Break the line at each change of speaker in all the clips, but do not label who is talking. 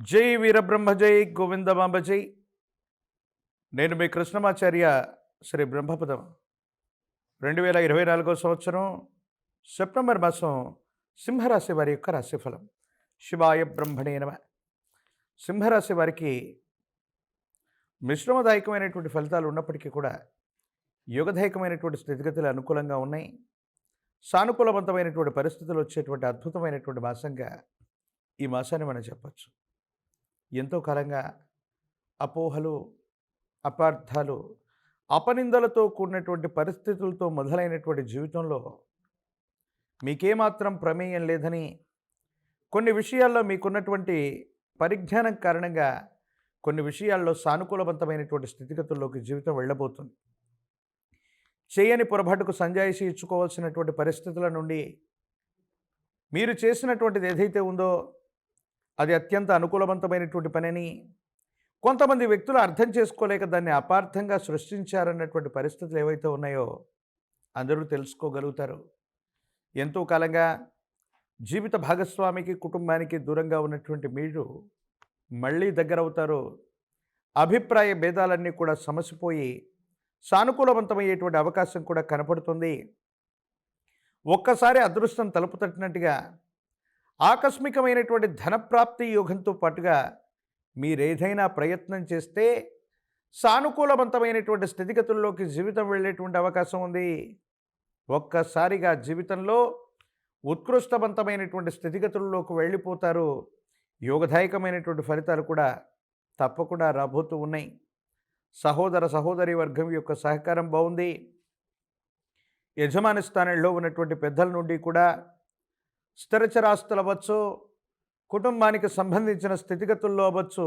జై వీరబ్రహ్మ జై గోవిందమాంబ జై. నేను మీ కృష్ణమాచార్య శ్రీ బ్రహ్మపదం. రెండు వేల ఇరవై నాలుగో సంవత్సరం సెప్టెంబర్ మాసం సింహరాశి వారి యొక్క రాశిఫలం. శివాయ బ్రహ్మణే నమ. సింహరాశి వారికి మిశ్రమదాయకమైనటువంటి ఫలితాలు ఉన్నప్పటికీ కూడా యుగదాయకమైనటువంటి స్థితిగతులు అనుకూలంగా ఉన్నాయి. సానుకూలవంతమైనటువంటి పరిస్థితులు వచ్చేటువంటి అద్భుతమైనటువంటి మాసంగా ఈ మాసాన్ని మనం చెప్పచ్చు. ఎంతో కాలంగా అపోహలు అపార్థాలు అపనిందలతో కూడినటువంటి పరిస్థితులతో మొదలైనటువంటి జీవితంలో మీకేమాత్రం ప్రమేయం లేదని కొన్ని విషయాల్లో మీకున్నటువంటి పరిజ్ఞానం కారణంగా కొన్ని విషయాల్లో సానుకూలవంతమైనటువంటి స్థితిగతుల్లోకి జీవితం వెళ్ళబోతుంది. చేయని పొరపాటుకు సంజాయిషి ఇచ్చుకోవాల్సినటువంటి పరిస్థితుల నుండి మీరు చేసినటువంటిది ఏదైతే ఉందో అది అత్యంత అనుకూలవంతమైనటువంటి పనిని కొంతమంది వ్యక్తులు అర్థం చేసుకోలేక దాన్ని అపార్థంగా సృష్టించారన్నటువంటి పరిస్థితులు ఏవైతే ఉన్నాయో అందరూ తెలుసుకోగలుగుతారు. ఎంతో కాలంగా జీవిత భాగస్వామికి కుటుంబానికి దూరంగా ఉన్నటువంటి మీరు మళ్ళీ దగ్గరవుతారు. అభిప్రాయ భేదాలన్నీ కూడా సమసిపోయి సానుకూలవంతమయ్యేటువంటి అవకాశం కూడా కనపడుతుంది. ఒక్కసారి అదృష్టం తలుపు తట్టినట్టుగా ఆకస్మికమైనటువంటి ధనప్రాప్తి యోగంతో పాటుగా మీరేదైనా ప్రయత్నం చేస్తే సానుకూలవంతమైనటువంటి స్థితిగతుల్లోకి జీవితం వెళ్ళేటువంటి అవకాశం ఉంది. ఒక్కసారిగా జీవితంలో ఉత్కృష్టవంతమైనటువంటి స్థితిగతుల్లోకి వెళ్ళిపోతారు. యోగదాయకమైనటువంటి ఫలితాలు కూడా తప్పకుండా రాబోతూ ఉన్నాయి. సహోదర సహోదరి వర్గం యొక్క సహకారం బాగుంది. యజమాని స్థానంలో ఉన్నటువంటి పెద్దల నుండి కూడా స్థిరచరాస్తులు అవ్వచ్చు కుటుంబానికి సంబంధించిన స్థితిగతుల్లో అవ్వచ్చు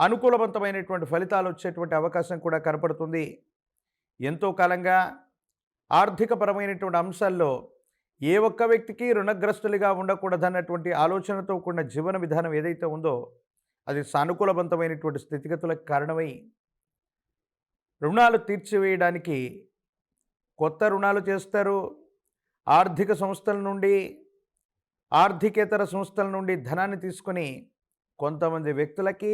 అనుకూలవంతమైనటువంటి ఫలితాలు వచ్చేటువంటి అవకాశం కూడా కనపడుతుంది. ఎంతో కాలంగా ఆర్థికపరమైనటువంటి అంశాల్లో ఏ ఒక్క వ్యక్తికి రుణగ్రస్తులుగా ఉండకూడదన్నటువంటి ఆలోచనతో కూడిన జీవన విధానం ఏదైతే ఉందో అది సానుకూలవంతమైనటువంటి స్థితిగతులకు కారణమై రుణాలు తీర్చివేయడానికి కొత్త రుణాలు చేస్తారు. ఆర్థిక సంస్థల నుండి ఆర్థికేతర సంస్థల నుండి ధనాన్ని తీసుకొని కొంతమంది వ్యక్తులకి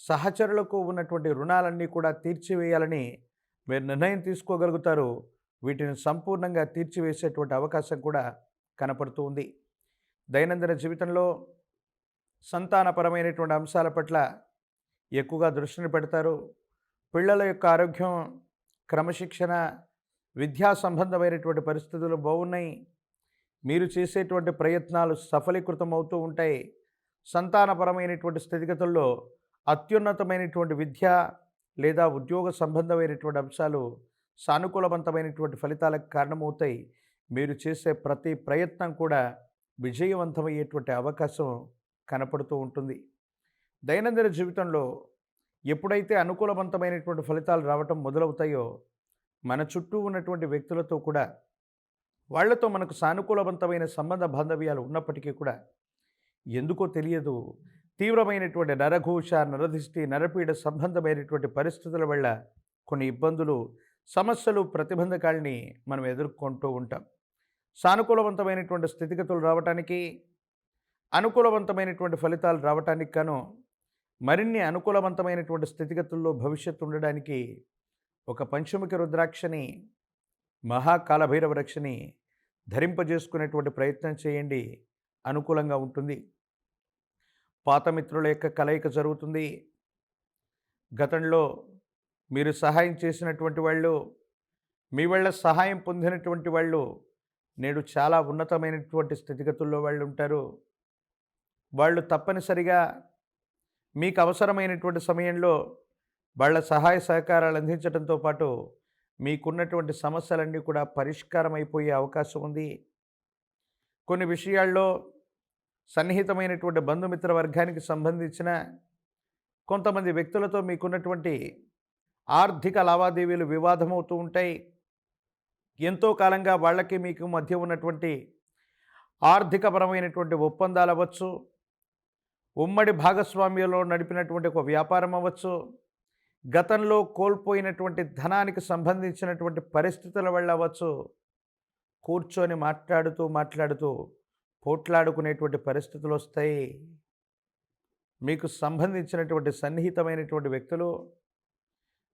సహచరులకు ఉన్నటువంటి రుణాలన్నీ కూడా తీర్చివేయాలని మీరు నిర్ణయం తీసుకోగలుగుతారు. వీటిని సంపూర్ణంగా తీర్చివేసేటువంటి అవకాశం కూడా కనపడుతూ ఉంది. దైనందిన జీవితంలో సంతానపరమైనటువంటి అంశాల పట్ల ఎక్కువగా దృష్టిని పెడతారు. పిల్లల యొక్క ఆరోగ్యం క్రమశిక్షణ విద్యా సంబంధమైనటువంటి పరిస్థితులు బాగున్నాయి. మీరు చేసేటువంటి ప్రయత్నాలు సఫలీకృతం అవుతూ ఉంటాయి. సంతానపరమైనటువంటి స్థితిగతుల్లో అత్యున్నతమైనటువంటి విద్య లేదా ఉద్యోగ సంబంధమైనటువంటి అంశాలు సానుకూలవంతమైనటువంటి ఫలితాలకు కారణమవుతాయి. మీరు చేసే ప్రతి ప్రయత్నం కూడా విజయవంతమయ్యేటువంటి అవకాశం కనపడుతూ ఉంటుంది. దైనందిన జీవితంలో ఎప్పుడైతే అనుకూలవంతమైనటువంటి ఫలితాలు రావటం మొదలవుతాయో మన చుట్టూ ఉన్నటువంటి వ్యక్తులతో కూడా వాళ్ళతో మనకు సానుకూలవంతమైన సంబంధ బాంధవ్యాలు ఉన్నప్పటికీ కూడా ఎందుకో తెలియదు. తీవ్రమైనటువంటి నరఘోష నరదిష్టి నరపీడ సంబంధమైనటువంటి పరిస్థితుల వల్ల కొన్ని ఇబ్బందులు సమస్యలు ప్రతిబంధకాల్ని మనం ఎదుర్కొంటూ ఉంటాం. సానుకూలవంతమైనటువంటి స్థితిగతులు రావటానికి అనుకూలవంతమైనటువంటి ఫలితాలు రావటానికి కాను మరిన్ని అనుకూలవంతమైనటువంటి స్థితిగతుల్లో భవిష్యత్తు ఉండడానికి ఒక పంచముఖి రుద్రాక్షని మహాకాలభైరవ రక్షని ధరింపజేసుకునేటువంటి ప్రయత్నం చేయండి. అనుకూలంగా ఉంటుంది. పాత మిత్రుల యొక్క కలయిక జరుగుతుంది. గతంలో మీరు సహాయం చేసినటువంటి వాళ్ళు మీ వాళ్ళ సహాయం పొందినటువంటి వాళ్ళు నేడు చాలా ఉన్నతమైనటువంటి స్థితిగతుల్లో వాళ్ళు ఉంటారు. వాళ్ళు తప్పనిసరిగా మీకు అవసరమైనటువంటి సమయంలో వాళ్ళ సహాయ సహకారాలు అందించడంతో పాటు మీకున్నటువంటి సమస్యలన్నీ కూడా పరిష్కారం అయిపోయే అవకాశం ఉంది. కొన్ని విషయాల్లో సన్నిహితమైనటువంటి బంధుమిత్ర వర్గానికి సంబంధించిన కొంతమంది వ్యక్తులతో మీకున్నటువంటి ఆర్థిక లావాదేవీలు వివాదమవుతూ ఉంటాయి. ఎంతో కాలంగా వాళ్ళకి మీకు మధ్య ఉన్నటువంటి ఆర్థికపరమైనటువంటి ఒప్పందాలు అవ్వచ్చు ఉమ్మడి భాగస్వామ్యంలో నడిపినటువంటి ఒక వ్యాపారం అవ్వచ్చు. గతంలో కోల్పోయినటువంటి ధనానికి సంబంధించినటువంటి పరిస్థితుల వల్ల అవ్వచ్చు. కూర్చొని మాట్లాడుతూ మాట్లాడుతూ పోట్లాడుకునేటువంటి పరిస్థితులు వస్తాయి. మీకు సంబంధించినటువంటి సన్నిహితమైనటువంటి వ్యక్తులు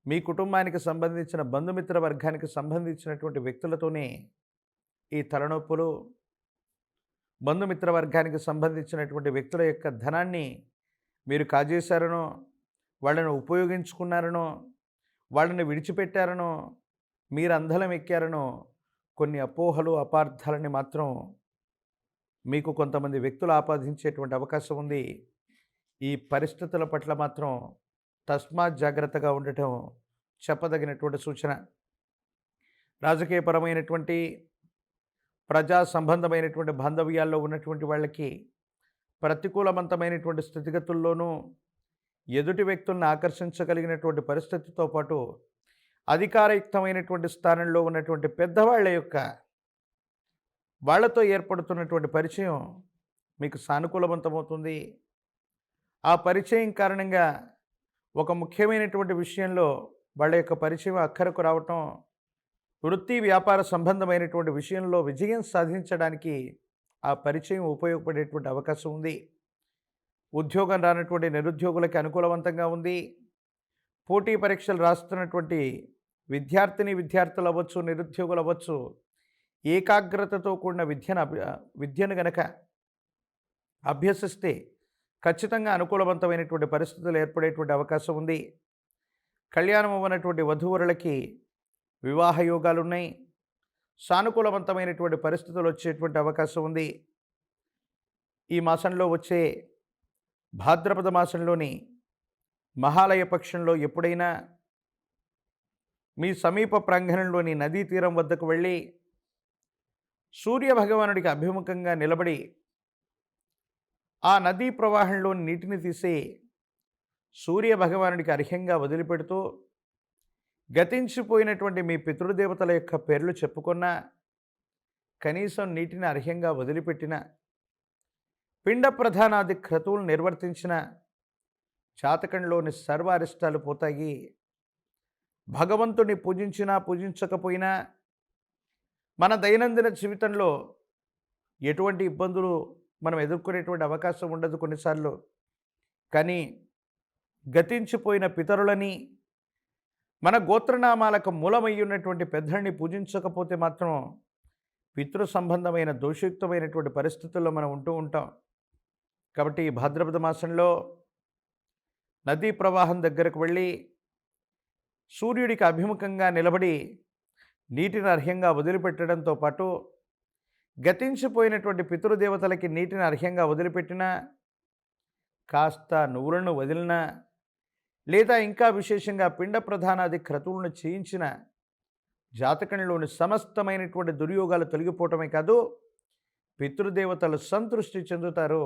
మీ కుటుంబానికి సంబంధించిన బంధుమిత్ర వర్గానికి సంబంధించినటువంటి వ్యక్తులతోనే ఈ తలనొప్పులు బంధుమిత్ర వర్గానికి సంబంధించినటువంటి వ్యక్తుల యొక్క ధనాన్ని మీరు కాజేశారనో వాళ్ళని ఉపయోగించుకున్నారనో వాళ్ళని విడిచిపెట్టారనో మీరు అందలం ఎక్కారనో కొన్ని అపోహలు అపార్థాలని మాత్రం మీకు కొంతమంది వ్యక్తులు ఆపాదించేటువంటి అవకాశం ఉంది. ఈ పరిస్థితుల పట్ల మాత్రం తస్మాత్ జాగ్రత్తగా ఉండటం చెప్పదగినటువంటి సూచన. రాజకీయపరమైనటువంటి ప్రజా సంబంధమైనటువంటి బాంధవ్యాల్లో ఉన్నటువంటి వాళ్ళకి ప్రతికూలవంతమైనటువంటి స్థితిగతుల్లోనూ ఎదుటి వ్యక్తులను ఆకర్షించగలిగినటువంటి పరిస్థితితో పాటు అధికారయుక్తమైనటువంటి స్థానంలో ఉన్నటువంటి పెద్దవాళ్ళ యొక్క వాళ్ళతో ఏర్పడుతున్నటువంటి పరిచయం మీకు సానుకూలవంతమవుతుంది. ఆ పరిచయం కారణంగా ఒక ముఖ్యమైనటువంటి విషయంలో వాళ్ళ యొక్క పరిచయం అక్కరకు రావటం వృత్తి వ్యాపార సంబంధమైనటువంటి విషయంలో విజయం సాధించడానికి ఆ పరిచయం ఉపయోగపడేటువంటి అవకాశం ఉంది. ఉద్యోగం రానటువంటి నిరుద్యోగులకి అనుకూలవంతంగా ఉంది. పోటీ పరీక్షలు రాస్తున్నటువంటి విద్యార్థిని విద్యార్థులు అవ్వచ్చు నిరుద్యోగులు అవ్వచ్చు ఏకాగ్రతతో కూడిన విద్యను అభ్య విద్యను గనక అభ్యసిస్తే ఖచ్చితంగా అనుకూలవంతమైనటువంటి పరిస్థితులు ఏర్పడేటువంటి అవకాశం ఉంది. కళ్యాణం అవ్వనటువంటి వధువరులకి వివాహ యోగాలు ఉన్నాయి సానుకూలవంతమైనటువంటి పరిస్థితులు వచ్చేటువంటి అవకాశం ఉంది. ఈ మాసంలో వచ్చే భాద్రపద మాసంలోని మహాలయ పక్షంలో ఎప్పుడైనా మీ సమీప ప్రాంగణంలోని నదీ తీరం వద్దకు వెళ్ళి సూర్య భగవానుడికి అభిముఖంగా నిలబడి ఆ నదీ ప్రవాహంలోని నీటిని తీసి సూర్య భగవానుడికి అర్హంగా వదిలిపెడుతూ గతించిపోయినటువంటి మీ పితృదేవతల యొక్క పేర్లు చెప్పుకున్నా కనీసం నీటిని అర్హంగా వదిలిపెట్టిన పిండ ప్రధానాది క్రతువులు నిర్వర్తించిన జాతకంలోని సర్వ అరిష్టాలు పోతాయి. భగవంతుని పూజించినా పూజించకపోయినా మన దైనందిన జీవితంలో ఎటువంటి ఇబ్బందులు మనం ఎదుర్కొనేటువంటి అవకాశం ఉండదు కొన్నిసార్లు. కానీ గతించిపోయిన పితరులని మన గోత్రనామాలకు మూలమై ఉన్నటువంటి పెద్దల్ని పూజించకపోతే మాత్రం పితృ సంబంధమైన దోషయుక్తమైనటువంటి పరిస్థితుల్లో మనం ఉంటూ ఉంటాం. కాబట్టి ఈ భాద్రపద మాసంలో నదీ ప్రవాహం దగ్గరకు వెళ్ళి సూర్యుడికి అభిముఖంగా నిలబడి నీటిని అర్హ్యంగా వదిలిపెట్టడంతో పాటు గతించిపోయినటువంటి పితృదేవతలకి నీటిని అర్హ్యంగా వదిలిపెట్టినా కాస్త నువ్వులను వదిలినా లేదా ఇంకా విశేషంగా పిండ ప్రధానాది క్రతువులను చేయించిన జాతకంలోని సమస్తమైనటువంటి దుర్యోగాలు తొలగిపోవటమే కాదు పితృదేవతలు సంతృష్టి చెందుతారు.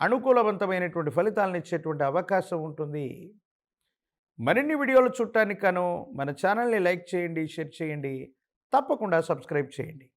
అనుకూలవంతమైనటువంటి ఫలితాలను ఇచ్చేటువంటి అవకాశం ఉంటుంది. మరిన్ని వీడియోలు చూడటానికి గాను మన ఛానల్ని లైక్ చేయండి షేర్ చేయండి. తప్పకుండా సబ్స్క్రైబ్ చేయండి.